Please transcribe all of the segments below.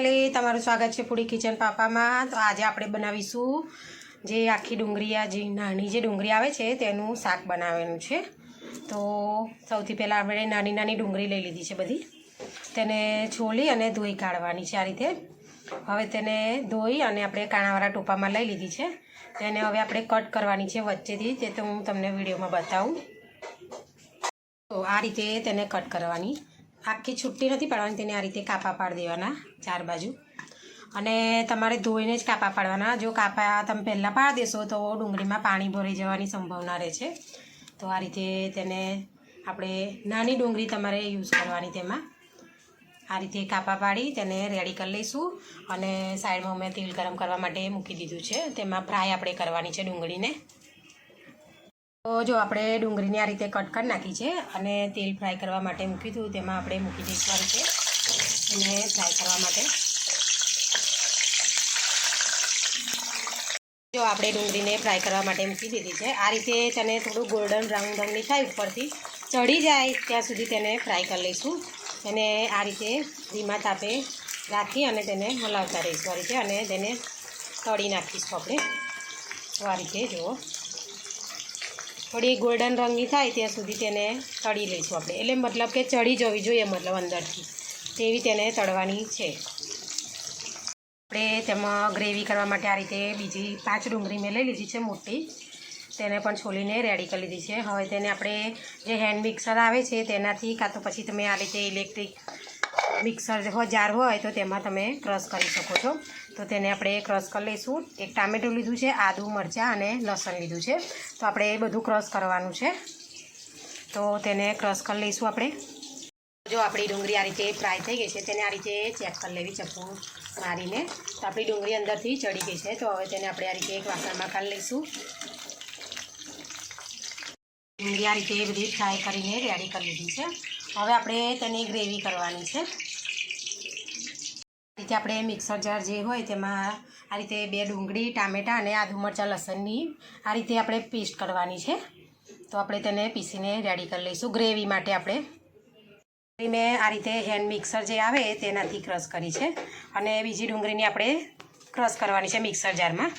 Family તમારું સ્વાગત છે પૂરી કિચન પાપામાં. તો આજે આપણે બનાવીશું જે આખી ડુંગળી આ જે નાની જે ડુંગળી આવે છે, તેનું શાક બનાવવાનું છે. તો સૌથી પહેલાં આપણે નાની નાની ડુંગળી લઈ લીધી છે બધી. તેને છોલી અને ધોઈ કાઢવાની છે આ રીતે. હવે તેને ધોઈ અને આપણે કાણાવાળા ટોપામાં લઈ લીધી છે. તેને હવે આપણે કટ કરવાની છે વચ્ચેથી. તે તો હું તમને વિડીયોમાં બતાવું. તો આ રીતે તેને કટ કરવાની. આખી છુટ્ટી નથી પાડવાની, તેને આ રીતે કાપા પાડી દેવાના. ચાર બાજુ. અને તમારે ધોઈને જ કાપા પાડવાના. જો કાપા તમે પહેલાં પાડી દેશો તો ડુંગળીમાં પાણી ભરાઈ જવાની સંભાવના રહે છે. તો આ રીતે તેને આપણે નાની ડુંગળી તમારે યુઝ કરવાની તેમાં. આ રીતે કાપા પાડી તેને રેડી કરી લઈશું. અને સાઈડમાં મેં તેલ ગરમ કરવા માટે મૂકી દીધું છે. તેમાં ફ્રાય આપણે કરવાની છે ડુંગળીને. તો જો આપણે ડુંગળીને આ રીતે કટ કરી નાખી છે અને તેલ ફ્રાય કરવા માટે મૂક્યું દીધું. તેમાં આપણે મૂકી દઈશું રીતે. એને ફ્રાય કરવા માટે. જો આપણે ડુંગળીને ફ્રાય કરવા માટે મૂકી દીધી છે આ રીતે તેને થોડું ગોલ્ડન બ્રાઉન રંગની થાય ઉપરથી ચડી જાય, ત્યાં સુધી તેને ફ્રાય કરી લઈશું. અને આ રીતે ધીમા તાપે રાખી અને તેને હલાવતા રહીશું આ રીતે અને તેને તળી નાખીશું આપણે. તો આ રીતે જુઓ. થોડી ગોલ્ડન રંગની થાય ત્યાં સુધી તેને તળી લઈશું આપણે. એટલે મતલબ કે ચડી જવી જોઈએ મતલબ અંદરથી. તેવી તેને તળવાની છે. આપણે તેમાં ગ્રેવી કરવા માટે આ રીતે બીજી પાંચ ડુંગળી મેં લઈ લીધી છે મોટી. તેને પણ છોલીને રેડી કરી લીધી છે. હવે તેને આપણે જે હેન્ડ મિક્સર આવે છે તેનાથી કાં તો પછી તમે આ રીતે ઇલેક્ટ્રિક મિક્સર જાર હોય તો તેમાં તમે ક્રશ કરી શકો છો. તો તેને આપણે ક્રશ કરી લઈશું. એક ટામેટું લીધું છે, આદુ, મરચાં અને લસણ લીધું છે. તો આપણે એ બધું ક્રશ કરવાનું છે. તો તેને ક્રશ કરી લઈશું આપણે. જો આપણી ડુંગળી આ રીતે ફ્રાય થઈ ગઈ છે, તેને આ રીતે ચેક કરી લેવી ચપ્પુ મારીને. તો આપણી ડુંગળી અંદરથી ચડી ગઈ છે, તો હવે તેને આપણે આ રીતે એક વાસણમાં કાઢી લઈશું. ડુંગળી આ રીતે બધી ફ્રાય કરીને રેડી કરી લીધી છે. હવે આપણે તેની ગ્રેવી કરવાની છે. રીતે આપણે મિક્સર જાર જે હોય તેમાં આ રીતે બે ડુંગળી, ટામેટાં અને આદુ મરચાં લસણની આ રીતે આપણે પેસ્ટ કરવાની છે. તો આપણે તેને પીસીને રેડી કરી લઈશું ગ્રેવી માટે આપણે. મેં આ રીતે હેન્ડ મિક્સર જે આવે તેનાથી ક્રશ કરી છે. અને બીજી ડુંગળીની આપણે ક્રશ કરવાની છે મિક્સર જારમાં.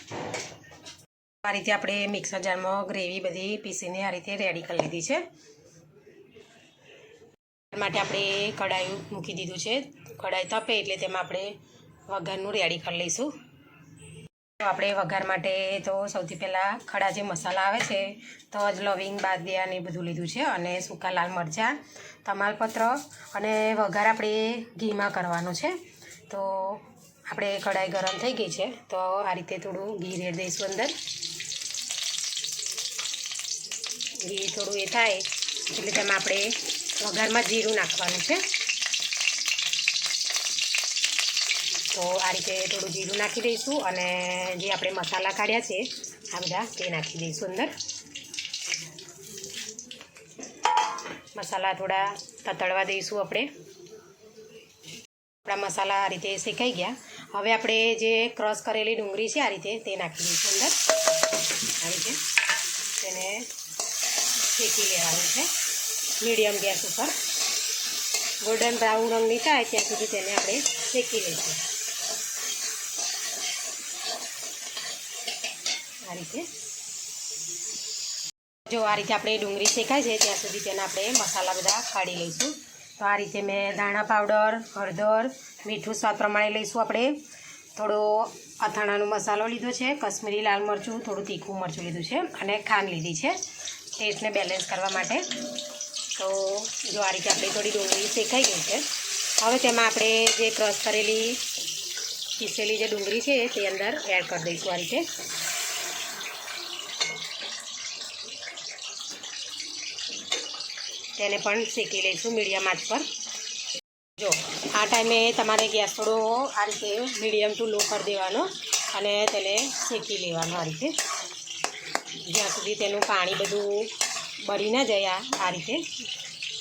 આ રીતે આપણે મિક્સર જારમાં ગ્રેવી બધી પીસીને આ રીતે રેડી કરી લીધી છે. માટે આપણે કઢાઈ મૂકી દીધું છે. કઢાઈ તપે એટલે તેમાં આપણે વઘારનું રેડી કરી લઈશું. તો આપણે વઘાર માટે તો સૌથી પહેલાં ખડા જે મસાલા આવે છે, તો જ લવિંગ, બાદિયા ને બધું લીધું છે અને સૂકા લાલ મરચાં, તમાલપત્ર અને વઘાર આપણે ઘીમાં કરવાનો છે. તો આપણે કઢાઈ ગરમ થઈ ગઈ છે, તો આ રીતે થોડું ઘી રેડ દઈશું અંદર. ઘી થોડું એ થાય, એટલે તેમાં આપણે વઘારમાં જીરું નાખવાનું છે. તો આ રીતે થોડું જીરું નાખી દઈશું અને જે આપણે મસાલા કાઢ્યા છે, આ બધા તે નાખી દઈશું અંદર. મસાલા થોડા તતળવા દઈશું આપણે. આપણા મસાલા આ રીતે શેકાઈ ગયા. હવે આપણે જે ક્રશ કરેલી ડુંગળી છે, આ રીતે તે નાખી દઈશું અંદર. આ રીતે તેને શેકી લેવાનું છે, મીડિયમ ગેસ ઉપર. ગોલ્ડન બ્રાઉન રંગની થાય ત્યાં સુધી તેને આપણે શેકી લઈશું. આ રીતે. જો આ રીતે આપણે ડુંગળી શેકાય છે, ત્યાં સુધી તેના આપણે મસાલા બધા કાઢી લઈશું. તો આ રીતે મેં ધાણા પાવડર, હળદર, મીઠું સ્વાદ પ્રમાણે લઈશું આપણે. થોડો અથાણાનો મસાલો લીધો છે, કશ્મીરી લાલ મરચું, થોડું તીખું મરચું લીધું છે અને ખાંડ લીધી છે. ટેસ્ટને બેલેન્સ કરવા માટે. તો જો આ રીતે આપણી થોડી ડુંગળી શેકાઈ ગઈ છે, હવે તેમાં આપણે જે ક્રશ કરેલી પીસેલી જે ડુંગળી છે તે અંદર એડ કરી દઈશું આ રીતે. તેને પણ શેકી લઈશું મીડિયમ આંચ પર. જો, આ ટાઈમે તમારે ગેસ થોડો આ રીતે મીડિયમ ટુ લો કરી દેવાનો અને તેને શેકી લેવાનો આ રીતે. જ્યાં સુધી તેનું પાણી બધું બળી ના જાય આ રીતે,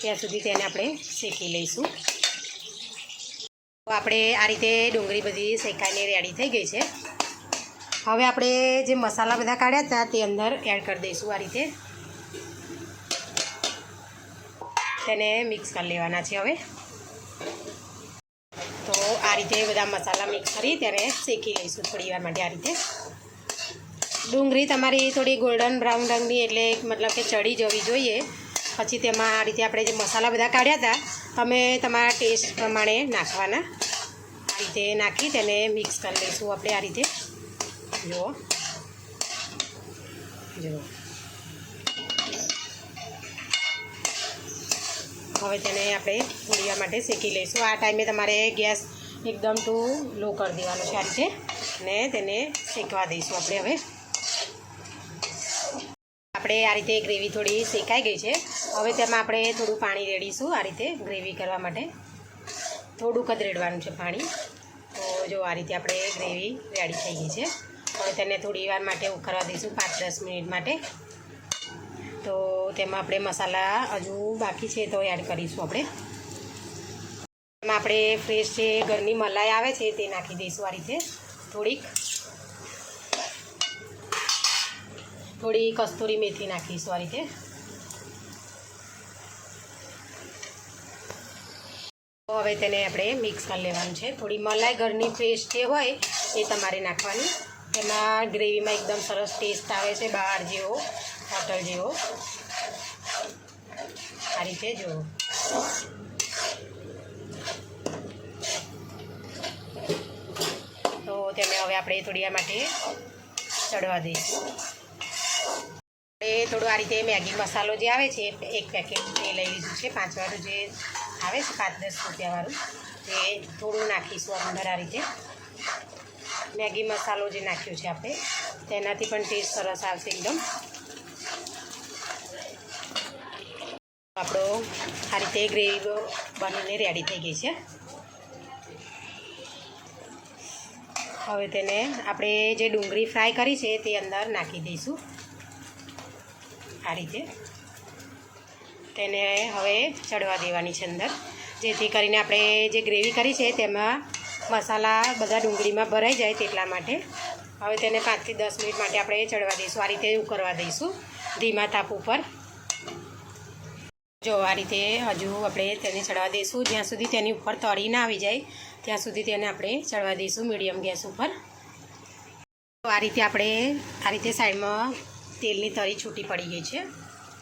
ત્યાં સુધી તેને આપણે શેકી લઈશું. તો આપણે આ રીતે ડુંગળી બધી શેકાઈને રેડી થઈ ગઈ છે. હવે આપણે જે મસાલા બધા કાઢ્યા હતા તે અંદર એડ કરી દઈશું આ રીતે. તેને મિક્સ કરી લેવાના છે હવે. તો આ રીતે બધા મસાલા મિક્સ કરી તેને શેકી લઈશું થોડી માટે આ રીતે. ડુંગળી તમારી થોડી ગોલ્ડન બ્રાઉન રંગની એટલે મતલબ કે ચડી જવી જોઈએ. પછી તેમાં આ રીતે આપણે જે મસાલા બધા કાઢ્યા હતા, તમે તમારા ટેસ્ટ પ્રમાણે નાખવાના. આ રીતે નાખી તેને મિક્સ કરી લઈશું આપણે આ રીતે. જુઓ. જુઓ. હવે તેને આપણે પૂરીવા માટે શેકી લઈશું. આ ટાઈમે તમારે ગેસ એકદમ ટુ લો કરી દેવાનો છે આ રીતે. અને તેને શેકવા દઈશું આપણે હવે. આપણે આ રીતે ગ્રેવી થોડી શેકાઈ ગઈ છે. હવે તેમાં આપણે થોડું પાણી રેડીશું આ રીતે ગ્રેવી કરવા માટે. થોડુંક જ રેડવાનું છે પાણી. તો જો આ રીતે આપણે ગ્રેવી રેડી થઈ ગઈ છે. હવે તેને થોડી માટે ઉકળવા દઈશું, પાંચ દસ મિનિટ માટે. તો તેમાં આપણે મસાલા હજુ બાકી છે તો એડ કરીશું આપણે. એમાં આપણે ફ્રેશ જે ઘરની મલાઈ આવે છે તે નાખી દઈશું આ રીતે. થોડીક. થોડી કસ્તુરી મેથી નાખીશું આ રીતે. હવે તેને આપણે મિક્સ કરી લેવાનું છે. થોડી મલાઈ ઘરની ફ્રેશ જે હોય એ તમારે નાખવાની. એમાં ગ્રેવીમાં એકદમ સરસ ટેસ્ટ આવે છે બહાર જેવો. હોટલ જેવો. આ રીતે જુઓ. તો તેને હવે આપણે થોડી આ માટે ચડવા દઈશું. એ થોડું આ રીતે મેગી મસાલો જે આવે છે, એક પેકેટ એ લઈ લીધું છે, પાંચવાળું જે આવે છે, પાંચ દસ રૂપિયાવાળું, તે થોડું નાખીશું અંદર આ રીતે. મેગી મસાલો જે નાખ્યો છે આપણે, તેનાથી પણ ટેસ્ટ સરસ આવશે એકદમ. આપણો આ રીતે ગ્રેવી બનીને રેડી થઈ ગઈ છે. હવે તેને આપણે જે ડુંગળી ફ્રાય કરી છે તે અંદર નાખી દઈશું. આ રીતે. તેને હવે ચડવા દેવાની છે અંદર. જેથી કરીને આપણે જે ગ્રેવી કરી છે તેમાં મસાલા બધા ડુંગળીમાં ભરાઈ જાય તેટલા માટે. હવે તેને પાંચથી દસ મિનિટ માટે આપણે ચડવા દઈશું. આ રીતે ઉકરવા દઈશું. ધીમા તાપ ઉપર. જો આ રીતે હજુ આપણે તેને ચડવા દઈશું જ્યાં સુધી તેની ઉપર તળી ના આવી જાય, ત્યાં સુધી તેને આપણે ચડવા દઈશું મીડિયમ ગેસ ઉપર. તો આ રીતે આપણે આ રીતે સાઈડમાં તેલની તરી છૂટી પડી ગઈ છે.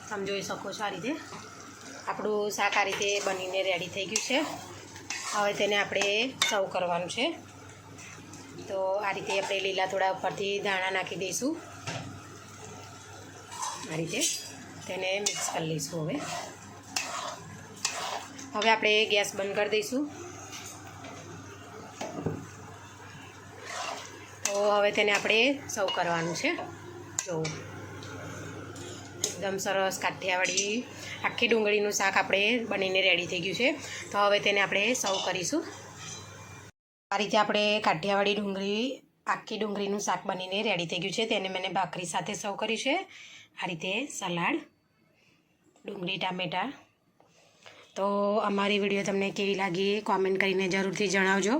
તમે જોઈ શકો છો આ રીતે. આપણું શાક આ રીતે બનીને રેડી થઈ ગયું છે. હવે તેને આપણે સર્વ કરવાનું છે. તો આ રીતે આપણે લીલા થોડા ઉપરથી દાણા નાખી દઈશું. આ રીતે તેને મિક્સ કરી લઈશું હવે. હવે આપણે ગેસ બંધ કરી દઈશું. તો હવે તેને આપણે સર્વ કરવાનું છે. જો. એકદમ સરસ કાઠિયાવાડી આખી ડુંગળીનું શાક આપણે બનીને રેડી થઈ ગયું છે. તો હવે તેને આપણે સર્વ કરીશું. આ રીતે આપણે કાઠિયાવાડી ડુંગળી, આખી ડુંગળીનું શાક બનીને રેડી થઈ ગયું છે. તેને મેં ભાખરી સાથે સર્વ કર્યું છે. આ રીતે સલાડ, ડુંગળી, ટામેટાં તો અમારી વીડિયો તમને કેવી લાગી કોમેન્ટ કરીને જરૂરથી જણાવજો.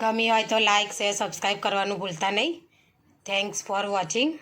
ગમી હોય તો લાઇક શેર સબસ્ક્રાઈબ કરવાનું ભૂલતા નહીં. Thanks for watching